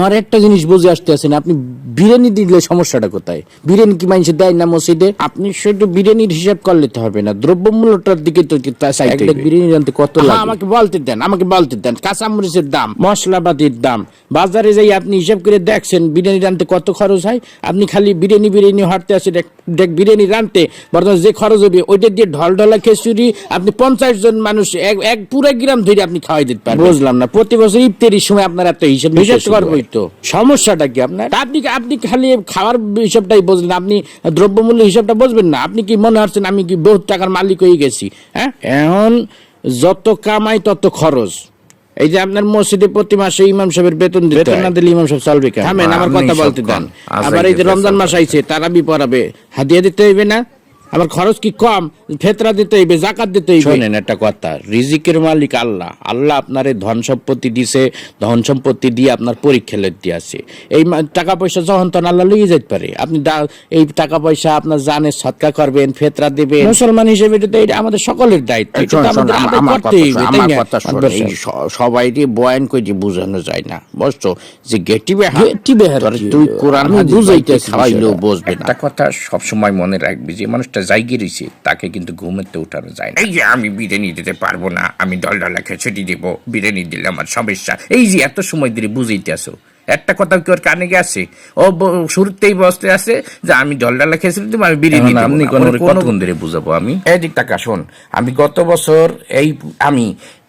আমার একটা জিনিস বুঝে আসতে আছেন আপনি বিরিয়ানি দিলে সমস্যাটা কোথায়? বিরিয়ানি কি মানুষে দেয় না মসজিদে? আপনি শুধু বিরিয়ানির হিসাব করলে তো হবে না দ্রব্যমূল্যটার দিকে তো। বিরিয়ানি রানতে কত লাগে? আমাকে বলতে দেন আমাকে বলতে দেন কাঁচামরিচের দাম মশলাপাতির দাম। বাজারে যাই আপনি হিসাব করে দেখছেন বিরিয়ানি রানতে কত খরচ হয়? আপনি খালি বিরিয়ানি বিরিয়ানি হাঁটতে আসেন দেখ বিরিয়ানি রানতে বর্তমান যে খরচ হবে ওইটা দিয়ে ঢল ঢলা খিচুড়ি আপনি পঞ্চাশ জন মানুষ এক এক পুরো গ্রাম ধরে আপনি খাওয়াই দিতে পারবেন। বুঝলাম না প্রতি বছর ইফতারির সময় আপনার এত হিসাব হিসাব করবোই তো সমস্যাটা কি আপনার? আপনি আপনি খালি খাওয়ার হিসাবটাই বুঝলেন আপনি দ্রব্যমূল্য হিসাবটা বুঝবেন না? আপনি কি মনে হচ্ছেন আমি কি বহুত টাকার মালিক হয়ে গেছি? হ্যাঁ? এখন যত কামাই তত খরচ। এই যে আপনার মসজিদে প্রতি মাসে ইমাম সাহেবের বেতন দিতে বেতন না দিলে ইমাম সাহেব চলবে কেন আমার কথা বলতে দেন। আবার এই যে রমজান মাস আইছে তারাবি পড়াবে। হাদিয়া দিতে হইবে না? আমার খরচ কি কম? ফেতরা দিতে হইবে জাকাত দিতে হইবে। শোনেন একটা কথা রিজিকের মালিক আল্লাহ। আল্লাহ আপনার ধন সম্পত্তি দিছে ধন সম্পত্তি দিয়ে আপনার পরীক্ষা লেতে আছে। এই টাকা পয়সা যখন তখন আল্লাহ লইয়ে যেতে পারে। আপনি এই টাকা পয়সা আপনার জানে সৎকা করবেন ফেতরা দেবেন। মুসলমান হিসেবে এটা এটা আমাদের সকলের দায়িত্ব? সবাইকে বয়ান করে যে বোঝানো যায় না। বুঝছ? যে গেটি বেহার। গেটি বেহার তুই কোরআন বুঝাইতে খাওয়াইলেও বুঝবে না। একটা কথা সবসময় মনে রাখবি যে মানুষটা জায়গা রয়েছে তাকে কিন্তু ঘুমেতে উঠানো যায় না। এই যে আমি বিরিয়ানি দিতে পারব না আমি ডল ডলা ছুটি দেবো বিরিয়ানি দিলে আমার সমস্যা। এই যে এত সময় ধরে বুঝাইতে আসো একটা কথা কি ওর কানে গেছে ও শুরুতেই বসতে আছে যে আমি জল ডালা খেয়েছি দিব আমি বিরিয়ানি আপনি। কোন কতক্ষণ ধরে বুঝাবো আমি? এই দিকটা শোন আমি গত বছর এই আমি